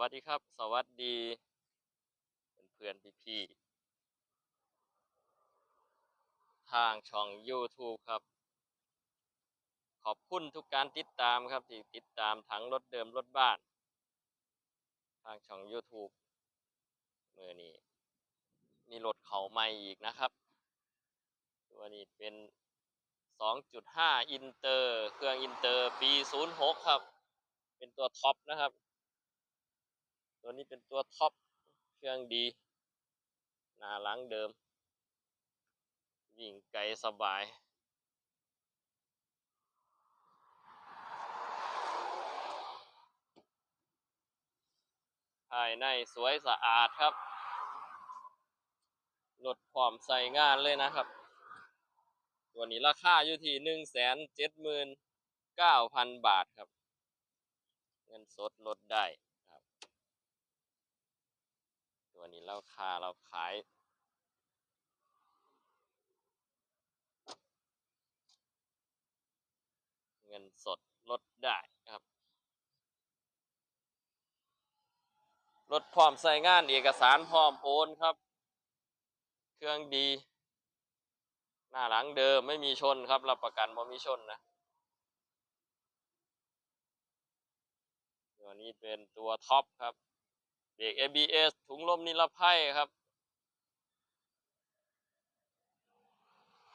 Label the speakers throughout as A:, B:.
A: วัสดีครับ สวัสดีเพื่อนๆพี่ๆทางช่อง YouTube ครับ ขอบคุณทุกการติดตามครับ ที่ติดตามทั้งรถเดิมรถบ้าน ทางช่อง YouTube เมื่อนี้มีรถเขาใหม่อีกนะครับ ตัวนี้เป็น 2.5 อินเตอร์ เครื่องอินเตอร์ปี 06 ครับ เป็นตัวท็อปนะครับ ตัวนี้เป็นตัวท็อปเครื่องดีหน้าหลังเดิม วิ่งไกลสบายภายในสวยสะอาดครับรถพร้อมใส่งานเลยนะครับ ตัวนี้ราคาอยู่ที่หนึ่งแสนเจ็ดหมื่นเก้าพันบาทครับ เงินสดลดได้ ครับตัวนี้ราคาเราขายเงินสดลดได้ครับรถพร้อมใส่งานเอกสารพร้อมโอนครับ เครื่องดี หน้าหลังเดิมไม่มีชนครับรับประกันว่ามีชนนะตัวนี้เป็นตัวท็อปครับ เบรก ABS ถุงลมนิรภัยครับ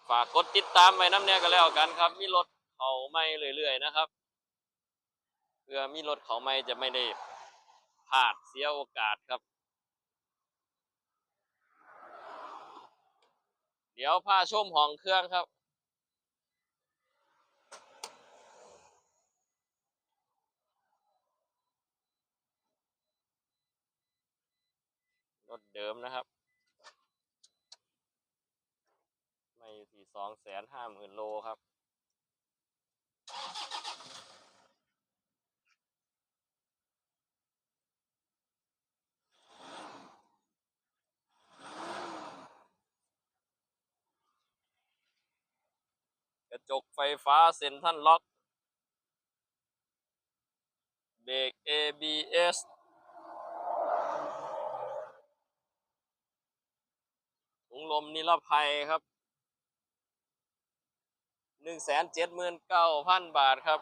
A: ฝากกดติดตามไว้น้ำเนี่ยก็แล้วกันครับ มีรถเขาไม่เรื่อยๆนะครับ เพื่อมีรถเขาไม่จะไม่ได้พลาดเสียโอกาสครับ เดี๋ยวพาชมห้องเครื่องครับ รถเดิมนะครับ ไม่อยู่ที่สองแสนห้าหมื่นโลครับกระจกไฟฟ้าเซ็นทรัลล็อกเบรก ABS ถุงลมนิรภัยครับหนึ่งแสนเจ็ดหมื่นเก้าพันบาทครับ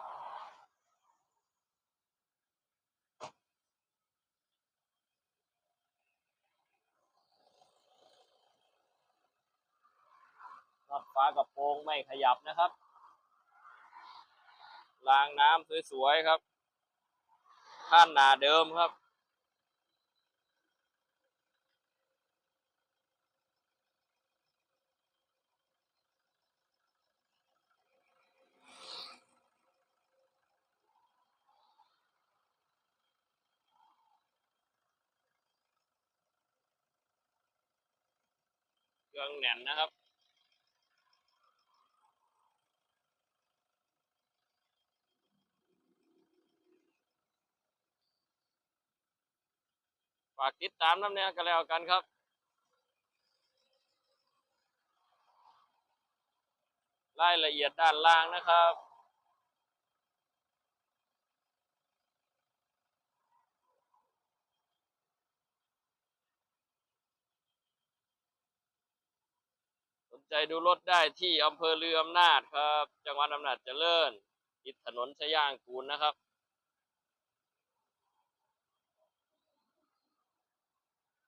A: น็อตฟ้ากระโปรงไม่ขยับนะครับรางน้ำสวยๆครับ ข้านหนาเดิมครับ รืองแน่นนะครับฝากติดตามน้ำเนี้ยกันแล้วกันครับรายละเอียดด้านล่างนะครับ ใจดูรถได้ที่อำเภอเรืออำนาจครับ จังหวัดอำนาจเจริญติดถนนชย่างกูลนะครับ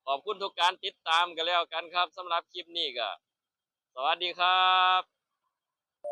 A: ขอบคุณทุกการติดตามกันแล้วกันครับสำหรับคลิปนี้ก็สวัสดีครับ